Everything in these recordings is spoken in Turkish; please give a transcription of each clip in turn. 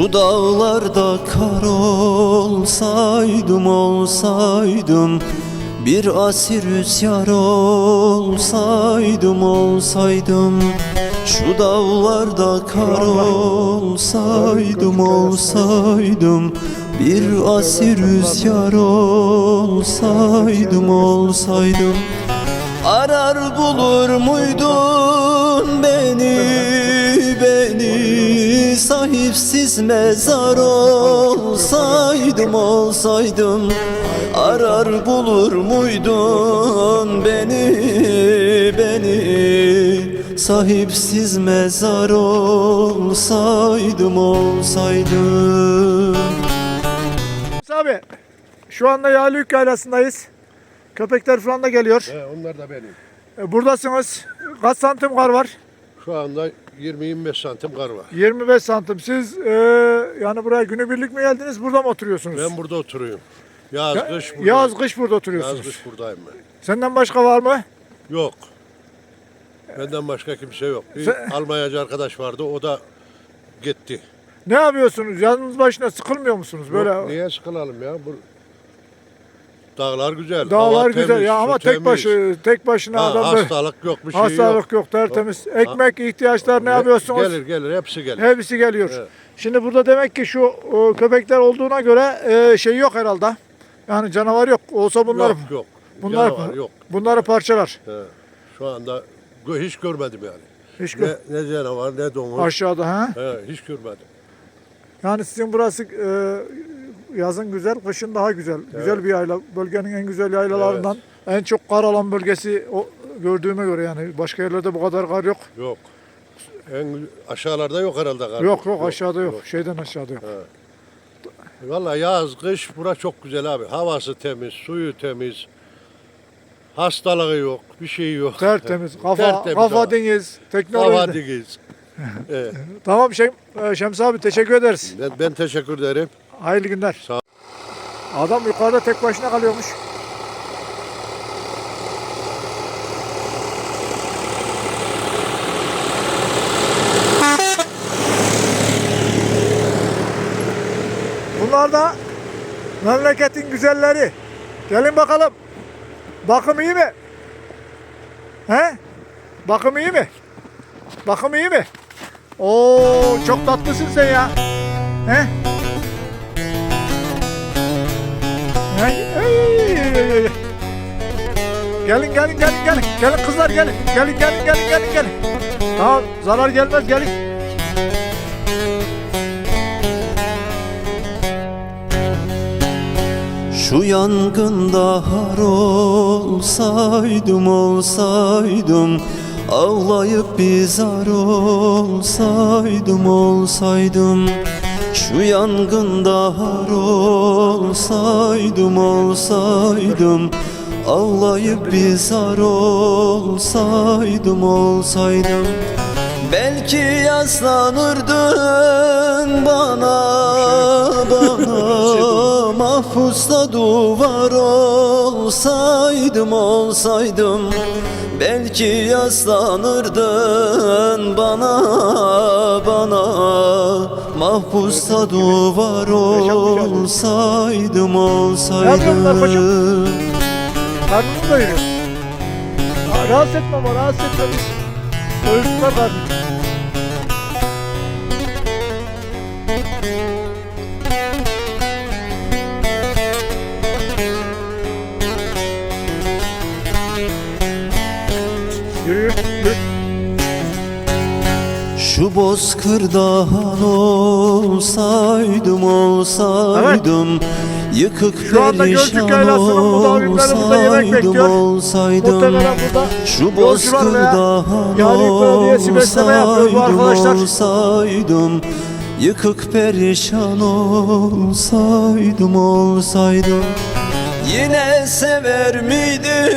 Şu dağlarda kar olsaydım olsaydım Bir asir rüzgar olsaydım olsaydım. Şu dağlarda kar olsaydım olsaydım Bir asir rüzgar olsaydım olsaydım. Arar bulur muydun beni Sahipsiz mezar olsaydım olsaydım Arar bulur muydun beni beni Sahipsiz mezar olsaydım olsaydım Abi şu anda Yağlıyük Yaylası'ndayız. Köpekler falan da geliyor. He, onlar da benim. E, Buradasınız. Kaç santim kar var? Şu anda 20-25 santim kar var. 25 santim. Siz e, yani buraya günübirlik mi geldiniz? Burada mı oturuyorsunuz? Ben burada oturuyorum. Yaz, Ya- kış burada. Yaz, kış burada oturuyorsunuz. Yaz, kış buradayım ben. Senden başka var mı? Yok. Benden başka kimse yok. Bir Sen- Almanyacı arkadaş vardı, o da gitti. Ne yapıyorsunuz? Yalnız başına sıkılmıyor musunuz? Böyle Yok, niye sıkılalım ya? Bu Dağlar güzel. dağlar hava güzel temiz, ya su ama tek temiz. başı tek başına Ha, adam böyle hastalık yok, bir şey hastalık yok. yok, tertemiz. Ekmek ihtiyaçlar ne yapıyorsunuz? Gelir gelir, hepsi gelir. Hepsi geliyor. Evet. Şimdi burada demek ki şu o, köpekler olduğuna göre e, şey yok herhalde. Yani canavar yok. Olsa bunlar Yok yok. bunlar Canavar yok. bunları parçalar. He. Şu anda gö- hiç görmedim yani. Hiç gö- Ne, ne canavar ne domuz. aşağıda ha. He, hiç görmedim. Yani sizin burası e, yazın güzel, kışın daha güzel. Güzel bir yayla. Bölgenin en güzel yaylalarından. En çok kar alan bölgesi o gördüğüme göre yani. Başka yerlerde bu kadar kar yok. Yok. En aşağılarda yok herhalde kar. Yok yok, aşağıda yok. Şeyden aşağıda yok. Vallahi yaz, kış bura çok güzel abi. Havası temiz, suyu temiz. Hastalığı yok, bir şey yok. Tertemiz. Kafa Tertemiz kafa abi. deniz. Teknoloji. Hava dikiz. evet. Tamam Şem, e, Şems abi teşekkür ederiz. ben, ben teşekkür ederim. Hayırlı günler. Sağ. Adam yukarıda tek başına kalıyormuş. Bunlar da memleketin güzelleri. Gelin bakalım. Bakım iyi mi? He? Bakım iyi mi? Bakım iyi mi? Oo çok tatlısın sen ya. He? Ay, ay, ay, ay. Gelin gelin gelin gelin. Gelin kızlar gelin. Gelin gelin gelin gelin gelin. Tamam zarar gelmez gelin. Şu yangında har olsaydım olsaydım Ağlayıp bir zar olsaydım olsaydım Şu yangında har olsaydım olsaydım Ağlayıp bir zar olsaydım olsaydım. Belki yaslanırdın bana bana Mahpusta duvar olsaydım olsaydım Belki yaslanırdın bana bana Mahpusta duvar olsaydım olsaydım Karnını doyuruyor. Rahatsız etme ama rahatsız etme biz. Doyursunlar karnını. Şu bozkırda han olsaydım olsaydım Yıkık Şu anda Gölcük perişan Yaylası'nın müdavimleri burada yemek bekliyor. olsaydım olsaydım Muhtemelen burada Şu yolcular bozkırda veya han Yağlık Belediyesi besleme yapıyor bu arkadaşlar. olsaydım Yıkık perişan olsaydım olsaydım Yine sever miydin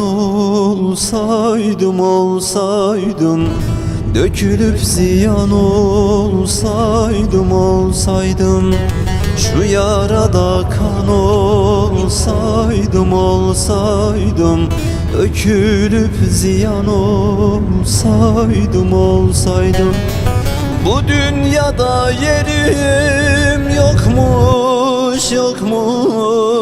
olsaydım olsaydım Dökülüp ziyan olsaydım olsaydım. Şu yarada kan olsaydım olsaydım Dökülüp ziyan olsaydım olsaydım. Bu dünyada yerim yokmuş yokmuş